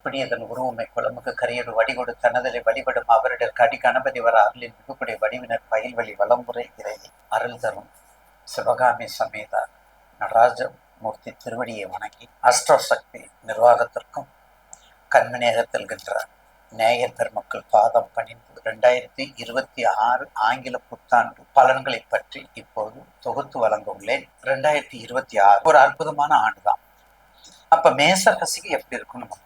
இப்படி அதன் உருவமை குளமுக்கு கரையோடு வடிகொடு தனதலை வழிபடும் அவரிடர் கடி கணபதி வர அருளின் மிகுப்புடைய வடிவினர் பயில்வழி வளமுறை இறை அருள் தரும். சிவகாமி சமேத நடராஜமூர்த்தி திருவடியை வணங்கி அஷ்டசக்தி சக்தி நிர்வாகத்திற்கும் கண்மநேகத்தில்கின்ற நேயர் பெருமக்கள் பாதம் பணிந்து ரெண்டாயிரத்தி இருபத்தி ஆறு ஆங்கில புத்தாண்டு பலன்களை பற்றி இப்போது தொகுத்து வழங்க உள்ளேன் ரெண்டாயிரத்தி இருபத்தி ஆறு ஒரு அற்புதமான ஆண்டு தான் அப்ப மேச ரசிகை எப்படி இருக்கும்னு நம்ம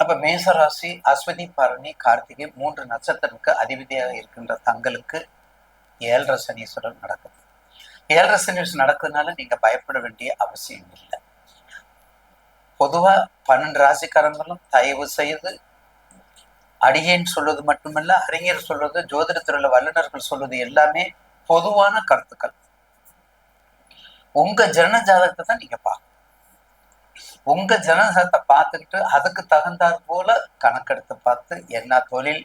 அப்ப மேச ராசி அஸ்வதி பரணி கார்த்திகை மூன்று நட்சத்திரத்துக்கு அதிபதியாக இருக்கின்ற தங்களுக்கு ஏழரை சனீஸ்வரர் நடக்குது ஏழரை சனீஸ்வரர் நடக்கிறதுனால நீங்க பயப்பட வேண்டிய அவசியம் இல்லை. பொதுவா பன்னெண்டு ராசிக்காரங்களும் தயவு செய்து அடியேன் சொல்வது மட்டுமல்ல அறிஞர் சொல்வது ஜோதிடத்துறையில வல்லுநர்கள் சொல்வது எல்லாமே பொதுவான கருத்துக்கள். உங்க ஜன ஜாதகத்தை தான் நீங்க பார்க்கணும். உங்க ஜனசத்தை பார்த்துக்கிட்டு அதுக்கு தகுந்தாற் போல கணக்கெடுத்து பார்த்து என்ன தொழில்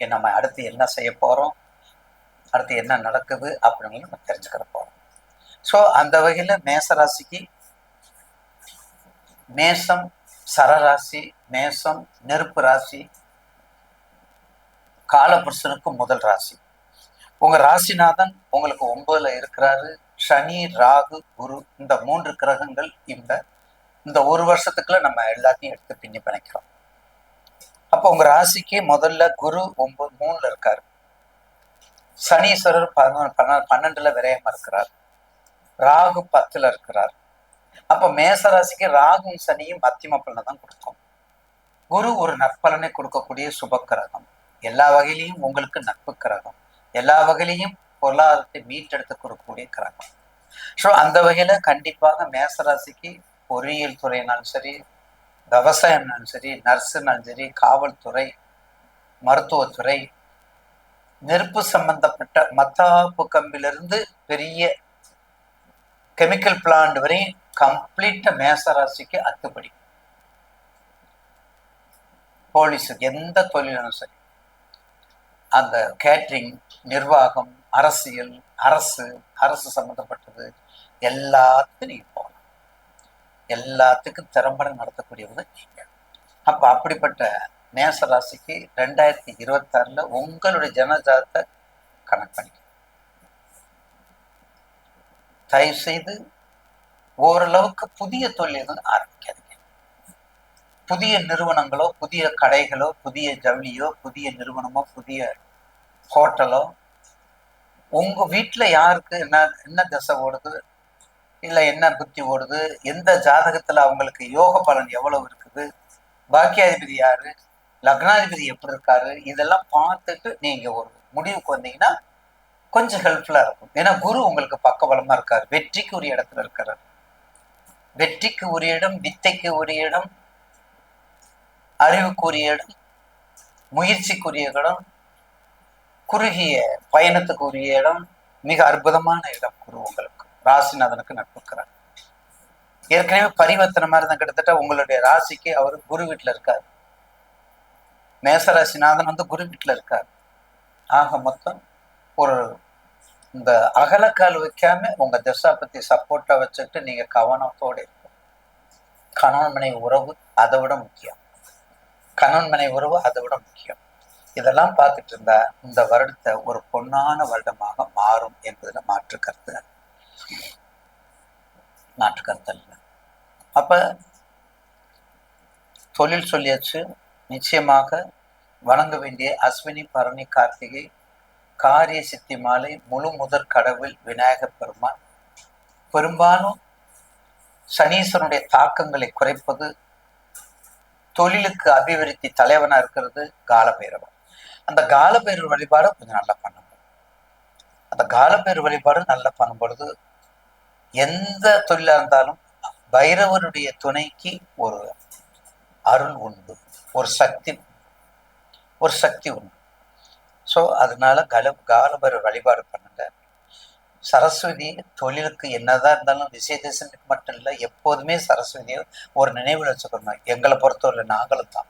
நம்ம அடுத்து என்ன செய்ய போறோம் அடுத்து என்ன நடக்குது அப்படின்னு நம்ம தெரிஞ்சுக்கிற போறோம். ஸோ அந்த வகையில் மேசராசிக்கு மேசம் சரராசி மேசம் நெருப்பு ராசி காலபுருஷனுக்கு முதல் ராசி. உங்க ராசிநாதன் உங்களுக்கு ஒன்பதுல இருக்கிறாரு. சனி ராகு குரு இந்த மூன்று கிரகங்கள் இந்த இந்த ஒரு வருஷத்துக்குள்ள நம்ம எல்லாத்தையும் எடுத்து பின்னி பிணைக்கிறோம். அப்போ உங்க ராசிக்கு முதல்ல குரு ஒன்பது மூணுல இருக்காரு. சனீஸ்வரர் பதினொன்று பன்ன பன்னெண்டுல விரயமா இருக்கிறார். ராகு பத்துல இருக்கிறார். அப்ப மேச ராசிக்கு ராகும் சனியும் மத்தியம பலனை தான் கொடுக்கும். குரு ஒரு நற்பலனை கொடுக்கக்கூடிய சுப கிரகம். எல்லா வகையிலையும் உங்களுக்கு நட்பு கிரகம். எல்லா வகையிலையும் பொருளாதாரத்தை மீட்டெடுத்து கொடுக்கக்கூடிய கிரகம். ஸோ அந்த வகையில கண்டிப்பாக மேசராசிக்கு பொறியியல் துறைனாலும் சரி விவசாயம்னாலும் சரி நர்ஸுனாலும் சரி காவல்துறை மருத்துவத்துறை நெருப்பு சம்பந்தப்பட்ட மத்தாப்பு கம்பிலிருந்து பெரிய கெமிக்கல் பிளான்ட் வரையும் கம்ப்ளீட்டா மேசராசிக்கு அத்துப்படி. போலீஸ் எந்த தொழிலும் சரி. அந்த கேட்ரிங் நிர்வாகம் அரசியல் அரசு அரசு சம்பந்தப்பட்டது எல்லாத்துக்கும் எல்லாத்துக்கும் திறம்பட நடத்தக்கூடியவங்க நீங்கள் அப்ப அப்படிப்பட்ட மேச ராசிக்கு ரெண்டாயிரத்தி இருபத்தாறில் உங்களுடைய ஜனஜாதத்தை கணக்கு பண்ணி தயவு செய்து ஓரளவுக்கு புதிய தொழில்கள் ஆரம்பிக்காதீங்க. புதிய நிறுவனங்களோ புதிய கடைகளோ புதிய ஜவுளியோ புதிய நிறுவனமோ புதிய ஹோட்டலோ உங்க வீட்டுல யாருக்கு என்ன என்ன தசை ஓடுது? இல்லை என்ன புத்தி ஓடுது? எந்த ஜாதகத்துல அவங்களுக்கு யோக பலன் எவ்வளவு இருக்குது? பாக்கியாதிபதி யாரு? லக்னாதிபதி எப்படி இருக்காரு? இதெல்லாம் பார்த்துட்டு நீங்க ஒரு முடிவுக்கு வந்தீங்கன்னா கொஞ்சம் ஹெல்ப்ஃபுல்லா இருக்கும். ஏன்னா குரு உங்களுக்கு பக்கபலமா இருக்காரு. வெற்றிக்கு உரிய இடத்துல இருக்கிறார். வெற்றிக்கு உரிய இடம் வித்தைக்கு உரிய இடம் அறிவுக்குரிய இடம் முயற்சிக்குரிய இடம் குறுகிய பயணத்துக்கு உரிய இடம் மிக அற்புதமான இடம் குரு உங்களுக்கு. ராசிநாதனுக்கு நட்புக்கிறார் ஏற்கனவே பரிவர்த்தனை மாதிரி தான் கிட்டத்தட்ட உங்களுடைய ராசிக்கு அவர் குரு வீட்டுல இருக்கார். மேசராசிநாதன் வந்து குரு வீட்டுல இருக்கார். ஆக மொத்தம் ஒரு இந்த அகலக்கால் வைக்காம உங்க திசா பத்தி சப்போர்ட்டா வச்சுட்டு நீங்க கவனத்தோட இருக்கும் கணவன் மனை உறவு அதை விட முக்கியம். கணவன் மனை உறவு அதை விட முக்கியம். இதெல்லாம் பார்த்துட்டு இருந்தா இந்த வருடத்தை ஒரு பொன்னான வருடமாக மாறும் என்பதுல மாற்று கருத்து. நாட்டு கருத்து அப்போ தொழில் சொல்லியாச்சு. நிச்சயமாக வணங்க வேண்டிய அஸ்வினி பரணி கார்த்திகை காரிய சித்தி மாலை முழு முதற் கடவுள் விநாயகர் பெருமான். பெரும்பாலும் சனீஸ்வரனுடைய தாக்கங்களை குறைப்பது தொழிலுக்கு அபிவிருத்தி தலைவனா இருக்கிறது காலபைரவர். அந்த காலபைரவர் வழிபாடை கொஞ்சம் நல்லா பண்ணணும் அந்த காலபைரவர் வழிபாடு நல்லா பண்ணும் பொழுது எந்த தொழிலாக இருந்தாலும் பைரவருடைய துணைக்கு ஒரு அருள் உண்டு ஒரு சக்தி ஒரு சக்தி உண்டு. ஸோ அதனால கல காலபைரவர் வழிபாடு பண்ணுங்க. சரஸ்வதி தொழிலுக்கு என்னதான் இருந்தாலும் விசேதேசனுக்கு மட்டும் இல்லை எப்போதுமே சரஸ்வதியை ஒரு நினைவில் வச்சுக்கணும். எங்களை பொறுத்தவரை நாங்களும் தான்.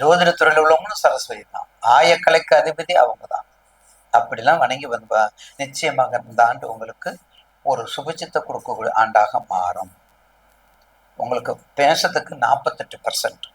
ஜோதிட துறையில் உள்ளவங்களும் சரஸ்வதி தான். ஆயக்கலைக்கு அதிபதி அவங்க தான் அப்படிலாம் வணங்கி வந்து நிச்சயமாக இந்த ஆண்டு உங்களுக்கு ஒரு சுபச்சித்தை கொடுக்கக்கூடிய ஆண்டாக மாறும். உங்களுக்கு பேசுறதுக்கு நாற்பத்தெட்டு பர்சன்ட்